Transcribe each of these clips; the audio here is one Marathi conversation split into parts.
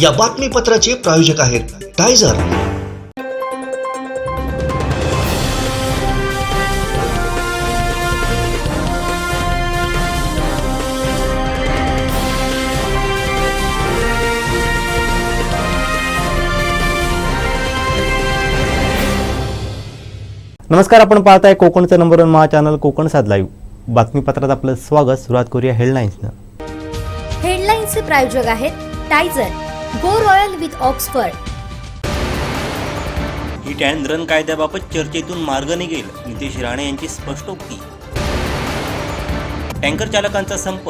या बातमीपत्राचे प्रायोजक आहेत टायझर. नमस्कार आपण पाहताय कोकणचं नंबर वन महा चॅनल कोकण साध लाईव्ह बातमीपत्रात आपलं स्वागत सुरुवात करूया हेडलाईन्सनं हेडलाईन्सचे प्रायोजक आहेत टायझर. Go royal with Oxford. Hit and run कायद्याबाबत चर्चेतून मार्ग निघेल नितेश राणे यांची स्पष्टोक्ती टँकर चालकांचा संप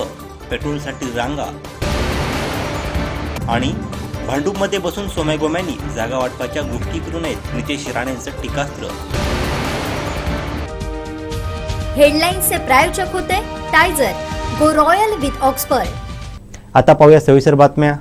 पेट्रोलसाठी रांगा. आणि भांडूपमध्ये बसून सोम्यागोम्यांनी जागा वाटपाच्या गोष्टी करू नयेत नितेश राणेंचं टीकास्त्र. हेडलाईन्सचे प्रायोजक होते टायझर गो रॉयल विथ ऑक्सफर्ड. आता पाहूया सविस्तर बातम्या.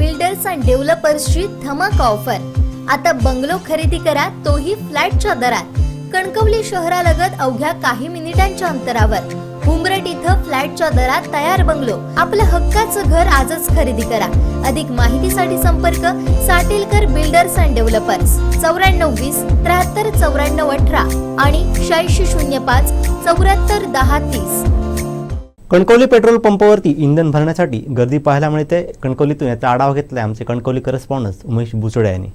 बिल्डर्स अँड डेव्हलपर्सची धमाका ऑफर आता बंगलो खरेदी करा तोही फ्लॅटच्या दरात. कणकवली शहरालगत अवघ्या काही मिनिटांच्या अंतरावर. उंबरट इथं फ्लॅटच्या दरात तयार बंगलो आपलं हक्काचं घर आजच खरेदी करा. अधिक माहितीसाठी संपर्क साटेलकर बिल्डर्स अँड डेव्हलपर्स चौऱ्याण्णव वीस त्र्याहत्तर चौऱ्याण्णव अठरा आणि शहाऐंशी शून्य पाच चौऱ्याहत्तर दहा तीस. कणकवली पेट्रोल पंपावरती इंधन भरण्यासाठी गर्दी पाहायला मिळते. कणकवलीतून याचा आढावा घेतलाय आमचे कणकवली करस्पॉन्डन्स उमेश बुचडे यांनी.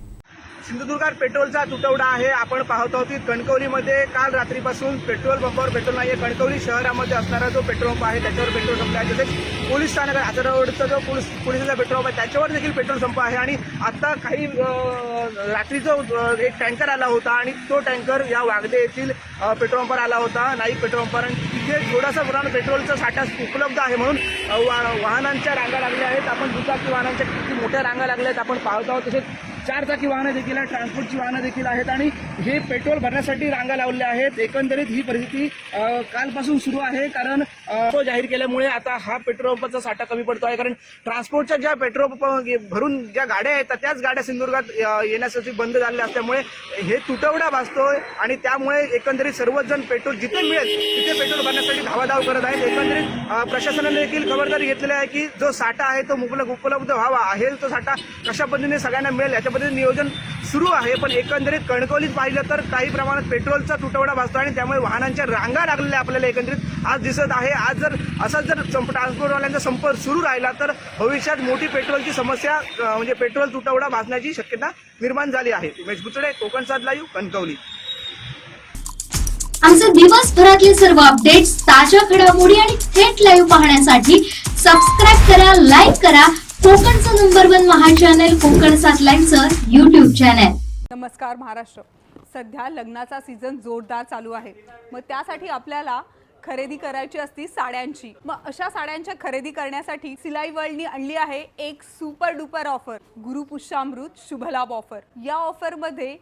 सिंधुदुर्गात पेट्रोलचा तुटवडा आहे. आपण पाहत आहोत की कणकवलीमध्ये काल रात्रीपासून पेट्रोल पंपावर पेट्रोल नाही आहे कणकवली शहरामध्ये असणारा जो पेट्रोल पंप आहे त्याच्यावर पेट्रोल संपला आहे तसेच पोलीस स्थानक आहे जो पोलीस पोलिसाचा पेट्रोल पंप आहे त्याच्यावर देखील पेट्रोल संप आहे. आणि आता काही रात्रीचं रात्री जो एक टँकर आला होता आणि तो टँकर या वागदे येथील पेट्रोल पंपावर आला होता. नाईक पेट्रोल पंपावर इथे थोडासा प्रमाण पेट्रोलचा साठा उपलब्ध आहे म्हणून वा- वाहनांच्या रांगा लागल्या आहेत. आपण दुचाकी वाहनांच्या किती मोठ्या रांगा लागल्या आहेत आपण पाहत आहोत. तसेच चार चाकी वाहनं देखील आहेत ट्रान्सपोर्टची वाहनं देखील आहेत आणि हे पेट्रोल भरण्यासाठी रांगा लावल्या आहेत. एकंदरीत ही परिस्थिती कालपासून सुरू आहे कारण तो जाहीर केल्यामुळे आता हा पेट्रोल पंपाचा साठा कमी पडतो आहे. कारण ट्रान्सपोर्टच्या ज्या पेट्रोल पंप भरून ज्या गाड्या आहेत त्याच गाड्या सिंधुदुर्गात येण्यासाठी बंद झालेल्या असल्यामुळे हे तुटवडा भासतोय आणि त्यामुळे एकंदरीत सर्वच जण पेट्रोल जिथे मिळेल तिथे पेट्रोल भरण्यासाठी धावाधाव करत आहेत. एकंदरीत प्रशासनाने देखील खबरदारी घेतलेली आहे की जो साठा आहे तो मुबलक उपलब्ध व्हावा. आहे तो साठा कशा पद्धतीने सगळ्यांना मिळेल याच्या पद्धतीने नियोजन सुरू आहे. पण एकंदरीत कणकवलीत पाहिलं तर काही प्रमाणात पेट्रोलचा तुटवडा भासतो आणि त्यामुळे वाहनांच्या रांगा लागलेल्या आपल्याला एकंदरीत आज दिसत आहे. आज जर असाच जर संप ट्रान्सपोर्टवाल्यांचा संप सुरू राहिला तर भविष्यात मोठी पेट्रोलची समस्या म्हणजे पेट्रोल तुटवडा भासण्याची शक्यता निर्माण झाली आहे. उमेश बुचडे कोकण साध लाईव्ह कणकवली. आमचे दिवसभरातील सर्व अपडेट्स ताज्या घडामोडी आणि थेट लाईव्ह पाहण्यासाठी सबस्क्राईब करा लाईक करा कोकणचं नंबर वन महान चॅनल कोकण सात युट्यूब चॅनल नमस्कार महाराष्ट्र. सध्या लग्नाचा सीझन जोरदार चालू आहे. मग त्यासाठी आपल्याला खरेदी करायची असती साड्यांची. मग अशा साड्यांच्या खरेदी करण्यासाठी सिलाई वर्ल्डनी आणली आहे एक सुपर डुपर ऑफर गुरुपुष्यामृत शुभलाभ ऑफर या ऑफरमध्ये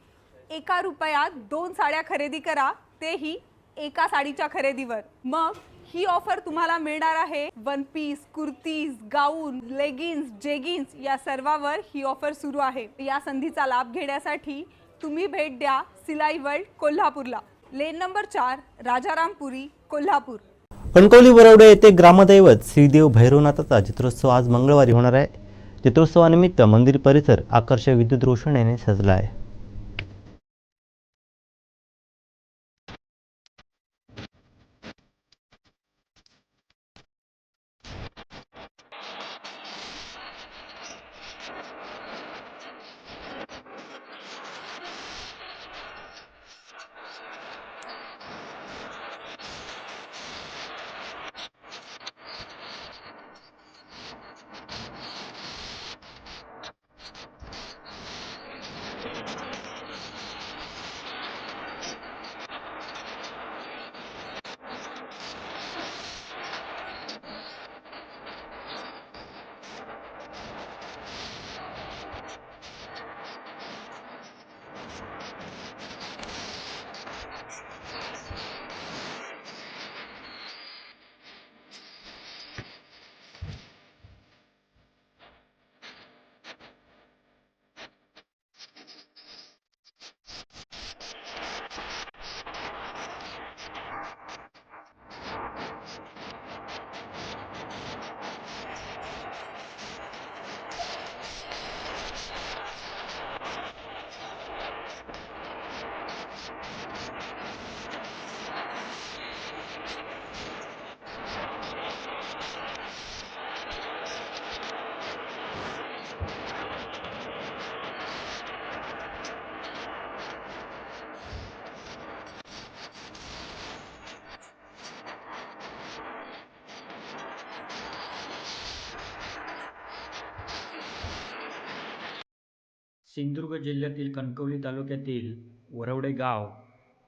एका रुपयात दोन साड्या खरेदी करा तेही एका साडीच्या खरेदीवर. मग ही ऑफर तुम्हाला मिळणार आहे. One piece kurtis gown leggings jeggings या सर्वावर ही ऑफर सुरू आहे. या संधीचा लाभ घेण्यासाठी तुम्ही भेट द्या सिलाई वर्ल्ड कोल्हापूरला. लेन नंबर चार राजारामपुरी कोल्हापूर. कणकवली वरवडे येथे ग्रामदैवत श्रीदेव भैरवनाथाचा चित्रोत्सव आज मंगळवारी होणार आहे. चित्रोत्सवानिमित्त मंदिर परिसर आकर्षक विद्युत रोषणाने सजला आहे. सिंधुदुर्ग जिल्ह्यातील कणकवली तालुक्यातील वरवडे गाव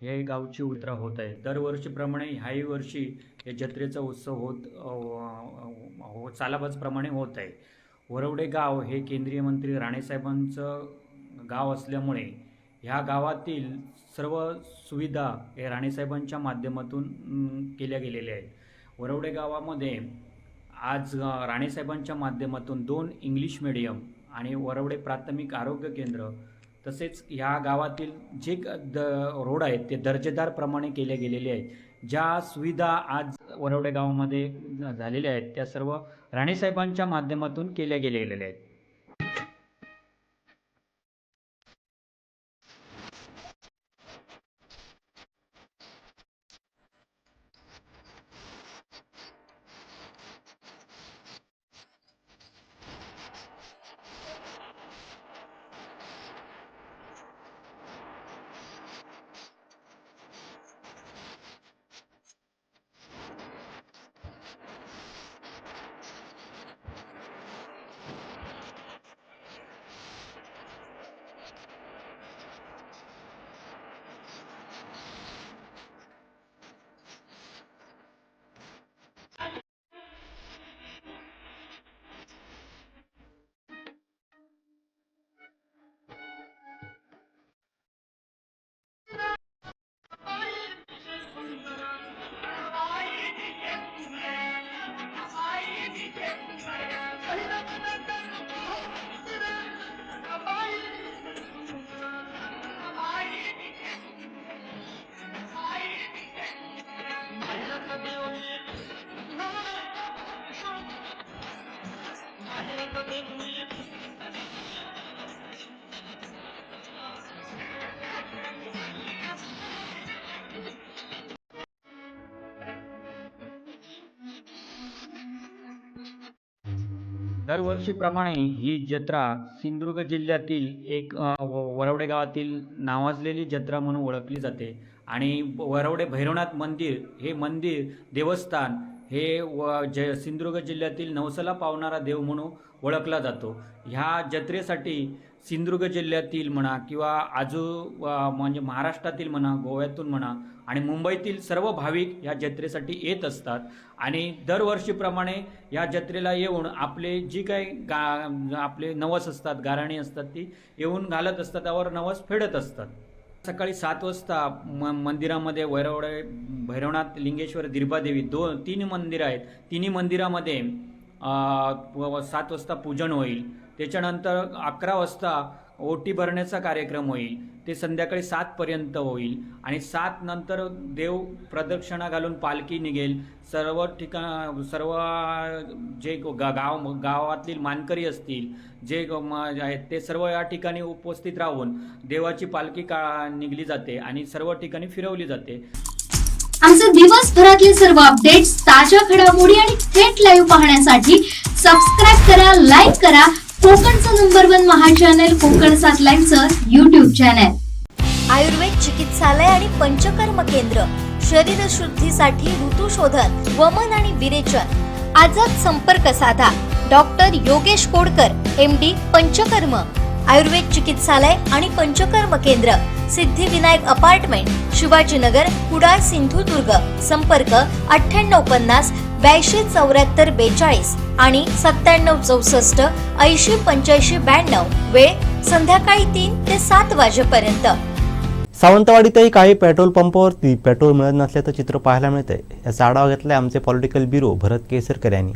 हे गावची उतरा होत आहे. दरवर्षीप्रमाणे ह्याही वर्षी या जत्रेचा उत्सव होत हो चालाबाजप्रमाणे होत आहे. वरवडे गाव हे केंद्रीय मंत्री राणेसाहेबांचं गाव असल्यामुळे ह्या गावातील सर्व सुविधा हे राणेसाहेबांच्या माध्यमातून केल्या गेलेल्या आहेत. वरवडे गावामध्ये आज राणेसाहेबांच्या माध्यमातून दोन इंग्लिश मिडियम आणि वरवडे प्राथमिक आरोग्य केंद्र तसेच ह्या गावातील जे क- द रोड आहेत ते दर्जेदारप्रमाणे केले गेलेले आहेत. ज्या सुविधा आज वरवडे गावामध्ये झालेल्या आहेत त्या सर्व राणेसाहेबांच्या माध्यमातून केल्या गेलेल्या आहेत. दरवर्षीप्रमाणे ही जत्रा सिंधुदुर्ग जिल्ह्यातील एक व- वरवडे गावातील नावाजलेली जत्रा म्हणून ओळखली जाते. आणि वरवडे भैरवनाथ मंदिर हे मंदिर देवस्थान हे व ज सिंधुदुर्ग जिल्ह्यातील नवसाला पावणारा देव म्हणून ओळखला जातो. ह्या जत्रेसाठी सिंधुदुर्ग जिल्ह्यातील म्हणा किंवा आजू म्हणजे महाराष्ट्रातील म्हणा गोव्यातून म्हणा आणि मुंबईतील सर्व भाविक या जत्रेसाठी येत असतात. आणि दरवर्षीप्रमाणे या जत्रेला येऊन आपले जी काही गा आपले नवस असतात गाराणी असतात ती येऊन घालत असतात त्यावर नवस फेडत असतात. सकाळी सात वाजता म मंदिरामध्ये वैरवडे भैरवनाथ लिंगेश्वर दिर्बादेवी दोन तीन मंदिरं आहेत. तिन्ही मंदिरामध्ये सात वाजता पूजन होईल. त्याच्यानंतर अकरा वाजता ओटी भरण्याचा कार्यक्रम होईल. ते संध्याकाळी सातपर्यंत होईल. आणि सात नंतर देव प्रदक्षिणा घालून पालखी निघेल. सर्व ठिकाण सर्व जे गा गाव गावातील मानकरी असतील जे आहेत ते सर्व या ठिकाणी उपस्थित राहून देवाची पालखी का निघली जाते आणि सर्व ठिकाणी फिरवली जाते. आमचे दिवसभरातील सर्व अपडेट्स ताज्या घडामोडी आणि थेट लाईव्ह पाहण्यासाठी सबस्क्राईब करा लाईक करा कोकणचं नंबर वन महा चॅनल कोकण सातलाईनचं युट्यूब चॅनल आयुर्वेद चिकित्सालय आणि पंचकर्म केंद्र. शरीर शुद्धीसाठी ऋतुशोधन वमन आणि विरेचन. आजच संपर्क साधा. Doctor Yogesh Kodkar M D Panchakarma. Ayurved चिकित्सालय आणि पंचकर्म केंद्र. सिद्धिविनायक अपार्टमेंट शिवाजीनगर कुडाळ सिंधुदुर्ग. संपर्क अठ्ठ्याण्णव पन्नास ब्याऐंशी चौऱ्याहत्तर बेचाळीस आणि सत्त्याण्णव चौसष्ट ऐंशी पंच्याऐंशी ब्याण्णव वेळ संध्याकाळी तीन ते सात वाजेपर्यंत. सावंतवाडीतही काही पेट्रोल पंपावरती पेट्रोल मिळत नसल्याचं चित्र पाहायला मिळतंय. याचा आढावा घेतलाय आमचे पॉलिटिकल ब्युरो भरत केसरकर यांनी.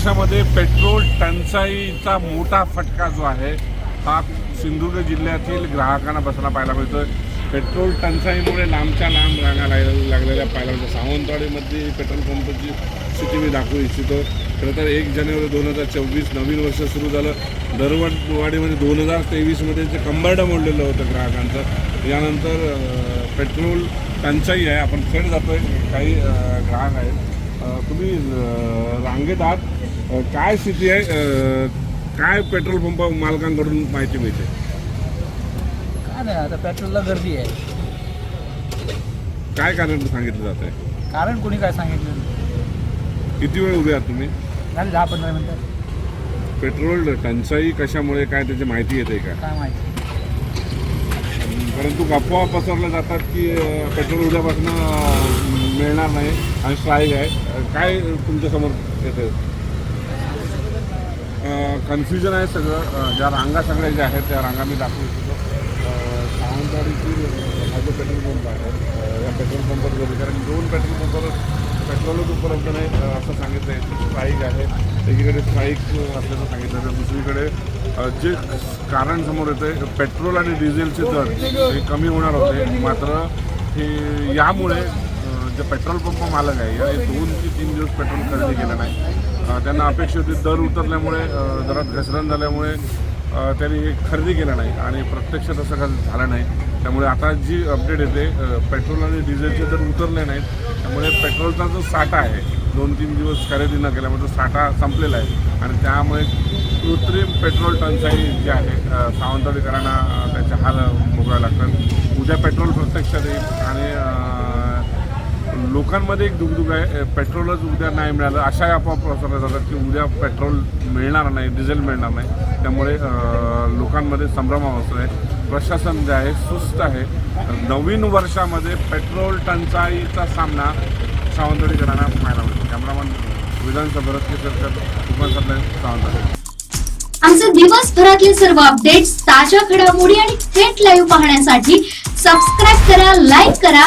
वर्षामध्ये पेट्रोल टंचाईचा मोठा फटका जो आहे हा सिंधुदुर्ग जिल्ह्यातील ग्राहकांना बसायला पाहायला मिळतोय. पेट्रोल टंचाईमुळे लांबच्या लांब रांगा लागलेल्या पाहायला मिळतात. सावंतवाडीमध्ये पेट्रोल पंपची स्थिती मी दाखवू इच्छितो. खरं तर एक जानेवारी दोन हजार चोवीस नवीन वर्ष सुरू झालं. दरवाढीमध्ये दोन हजार तेवीसमध्ये जे कंबरडं मोडलेलं होतं ग्राहकांचं यानंतर पेट्रोल टंचाई आहे. आपण फेंड जातो आहे काही ग्राहक आहेत. तुम्ही रांगेत आहात. काय स्थिती आहे? काय पेट्रोल पंप मालकांकडून माहिती मिळते? काय नाही आता पेट्रोलला गर्दी आहे. काय कारण सांगितलं जात आहे कारण कोणी काय सांगितलं नाही. किती वेळ उभे आहात तुम्ही? झाले दहा पंधरा मिनटं. पेट्रोल टंचाई कशामुळे काय त्याची माहिती येते का? काय माहिती? परंतु अफवा पसरल्या जातात की अं, पेट्रोल उद्यापासून मिळणार नाही. आणि स्ट्राईक आहे. काय तुमच्यासमोर येतं कन्फ्युजन आहे सगळं. ज्या रांगा सगळ्या ज्या आहेत त्या रांगा मी दाखवू इच्छितो. सावंतवाडीची सावंतवाडीतील हा जो पेट्रोल पंप आहे. या पेट्रोल पंपावर गर्दी कारण दोन पेट्रोल पंपावर पेट्रोलच उपलब्ध नाही असं सांगितलं आहे स्ट्राईक आहे. एकीकडे स्ट्राईक असल्याचं सांगितलं तर दुसरीकडे जे कारण समोर येतं पेट्रोल आणि डिझेलचे दर हे कमी होणार होते. मात्र हे यामुळे जे पेट्रोल पंप मालक आहे या दोन ते तीन दिवस पेट्रोल खरेदी केलं नाही. त्यांना अपेक्षा होती दर उतरल्यामुळे दरात घसरण झाल्यामुळे त्यांनी हे खरेदी केलं नाही आणि प्रत्यक्ष तसं काही झालं नाही. त्यामुळे आता जी अपडेट येते पेट्रोल आणि डिझेलचे दर उतरले नाहीत. त्यामुळे पेट्रोलचा जो साठा आहे दोन तीन दिवस खरेदी न केल्यामुळे तो साठा संपलेला आहे. आणि त्यामुळे कृत्रिम पेट्रोल टंचाई जी आहे सावंतवाडीकरांना त्याचे हाल भोगावे लागतात. उद्या पेट्रोल प्रत्यक्षात येईल आणि लोकांमध्ये एक दुगदुग आहे. पेट्रोलच उद्या नाही मिळालं. अशा अफवा प्रसारल्या जातात की उद्या पेट्रोल मिळणार नाही डिझेल मिळणार नाही. त्यामुळे लोकांमध्ये संभ्रमावस्था आहे. प्रशासन जे आहे सुस्त आहे. नवीन वर्षामध्ये पेट्रोल टंचाईचा सामना सावंतवाडीकरांना पाहायला मिळतो कॅमेरामन विधानसभा भरत सावंतवाडी. आमचे दिवसभरातले सर्व अपडेट्स ताज्या घडामोडी आणि थेट लाईव्ह पाहण्यासाठी सबस्क्राईब करा लाईक करा.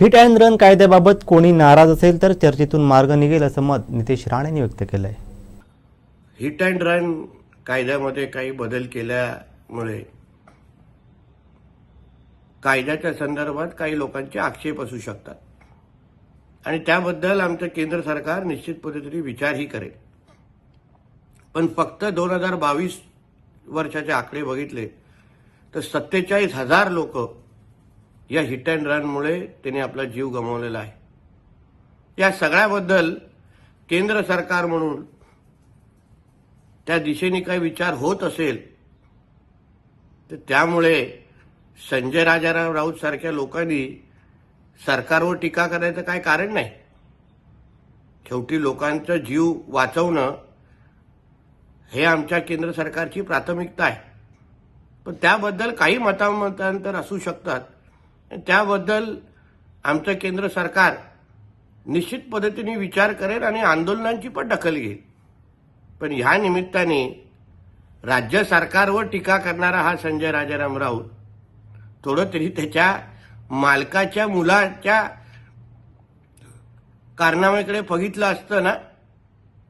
hit and run कायद्याबाबत कोणी नाराज असेल तर चर्चेतून मार्ग निघेल असं मत नितेश राणेंनी व्यक्त केलं आहे हिट अँड रन कायद्यामध्ये काही बदल केल्यामुळे कायद्याच्या संदर्भात काही लोकांचे आक्षेप असू शकतात. आणि त्याबद्दल आमचं केंद्र सरकार निश्चित पद्धतीने विचारही करेल. पण फक्त दोन हजार बावीस वर्षाचे आकडे बघितले तर सत्तेचाळीस हजार लोक या हिट अँड रनमुळे त्याने आपला जीव गमावलेला आहे. या सगळ्याबद्दल केंद्र सरकार म्हणून त्या दिशेने काही विचार होत असेल तर त्यामुळे संजय राजाराम राऊत सारख्या लोकांनी सरकारवर टीका करायचं काय कारण नाही. शेवटी लोकांचा जीव वाचवणं हे आमच्या केंद्र सरकारची प्राथमिकता आहे. पण त्याबद्दल काही मतामतांतर असू शकतात. त्याबद्दल आमचं केंद्र सरकार निश्चित पद्धतीने विचार करेल आणि आंदोलनांची पण दखल घेईल. पण ह्या निमित्ताने राज्य सरकारवर टीका करणारा हा संजय राजाराम राऊत थोडं तरी त्याच्या मालकाच्या मुलाच्या कारनाम्याकडे बघितलं असतं ना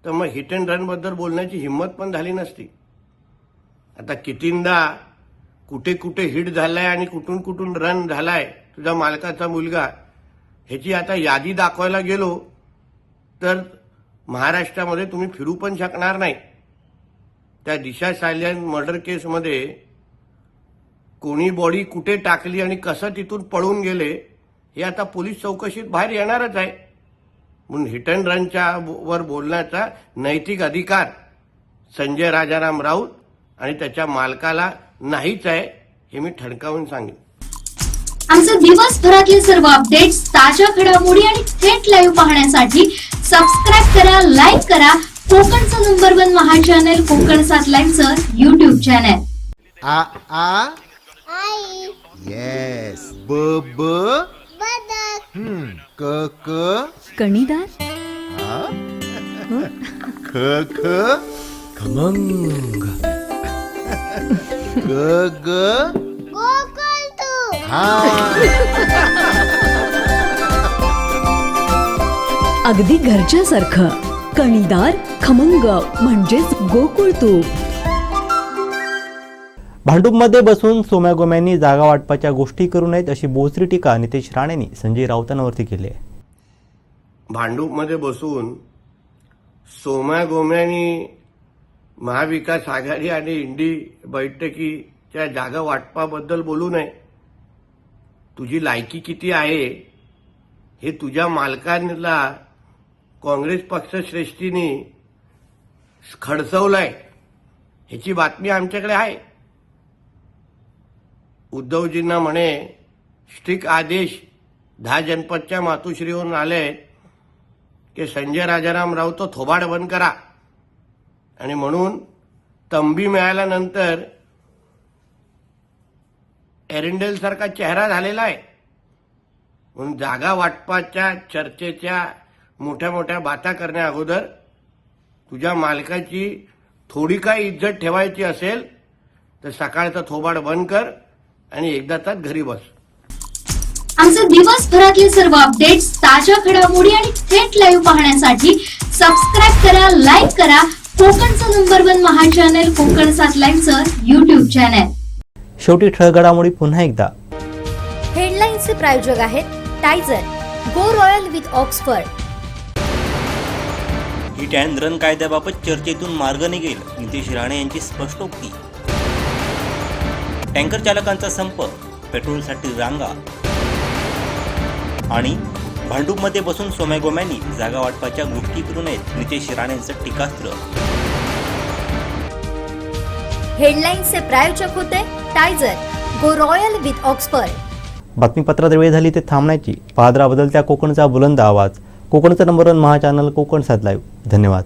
तर मग हिट अँड रनबद्दल बोलण्याची हिंमत पण झाली नसती. आता कितींदा कुठे कुठे हिट झालाय आणि कुठून कुठून रन झालाय तुझा मालकाचा मुलगा ह्याची आता यादी दाखवायला गेलो तर महाराष्ट्रामध्ये तुम्ही फिरू पण शकणार नाही. त्या दिशा सायलेंट मर्डर केसमध्ये कोणी बॉडी कुठे टाकली आणि कसं तिथून पळून गेले हे आता पोलीस चौकशीत बाहेर येणारच आहे. म्हणून हिट अँड रनच्या वर बोलण्याचा नैतिक अधिकार संजय राजाराम राऊत आणि त्याच्या मालकाला नाहीच आहे हे मी ठणकावून सांगेन. आमचे दिवसभरातले सर्व अपडेट्स ताज्या घडामोडी आणि थेट लाईव्ह पाहण्यासाठी सबस्क्राईब करा लाईक करा. कोकणचं नंबर वन महा चॅनल कोकण सात लाईव्हचं युट्यूब चॅनल आ आ? येस ब ब? हम्म. क क? कणीदार आ? ख ख? खमंग. ग ग. हा अगदी घरच्यासारखं. कणीदार खमंग म्हणजेच गोकुळ तूप भांडूपमध्ये बसून सोम्या गोम्यांनी जागा वाटपाच्या गोष्टी करू नयेत अशी बोचरी टीका नितेश राणेंनी संजय राऊतांवरती केली आहे भांडूपमध्ये बसून सोम्या गोम्यानी महाविकास आघाडी आणि इंडी बैठकीच्या जागा वाटपाबद्दल बोलू नये. तुझी लायकी किती आहे? हे तुझ्या मालकांना काँग्रेस पक्षश्रेष्ठीने खडसवलंय. ह्याची बातमी आमच्याकडे आहे. उद्धवजींना म्हणे स्ट्रिक आदेश दहा जनपदच्या मातोश्रीवरून आले की संजय राजाराम राऊत थोबाड बंद करा. आणि म्हणून तंबी मिळाल्यानंतर एरिंडेलसारखा चेहरा झालेला आहे. म्हणून जागा वाटपाच्या चर्चेच्या मोठ्या मोठ्या बाता करण्या अगोदर तुझ्या मालकाची थोडी काय इज्जत ठेवायची असेल तर सकाळचा थोबाड बंद कर आणि एकदा तर घरी बस. आमचे दिवसभरातले सर्व अपडेट्स ताज्या घडामोडी आणि थेट लाईव्ह पाहण्यासाठी सबस्क्राईब करा लाईक करा कोकणचं नंबर वन महा चॅनल कोकण सात लाईव्हचं युट्यूब चॅनल शेवटी ठळघडामोडी पुन्हा एकदा. हेडलाईन्सचे प्रायोजक आहेत टायझर go royal with Oxford hit and run कायद्याबाबत चर्चेतून मार्ग निघेल नितेश राणे यांची स्पष्टोक्ती टँकर चालकांचा संप पेट्रोलसाठी रांगा. आणि भांडूपमध्ये बसून सोम्या गोम्यांनी जागा वाटपाच्या गोष्टी करू नयेत नितेश राणेंचं टीकास्त्र. हेडलाईन्सचे प्रायोजक होते टायझर गो रॉयल विथ ऑक्सफर्ड. बातमीपत्रात वेळ झाली ते थांबण्याची. पादरा बदलत्या कोकणचा बुलंद आवाज. कोकणचा नंबर वन महा चॅनल कोकण सात लाईव्ह धन्यवाद.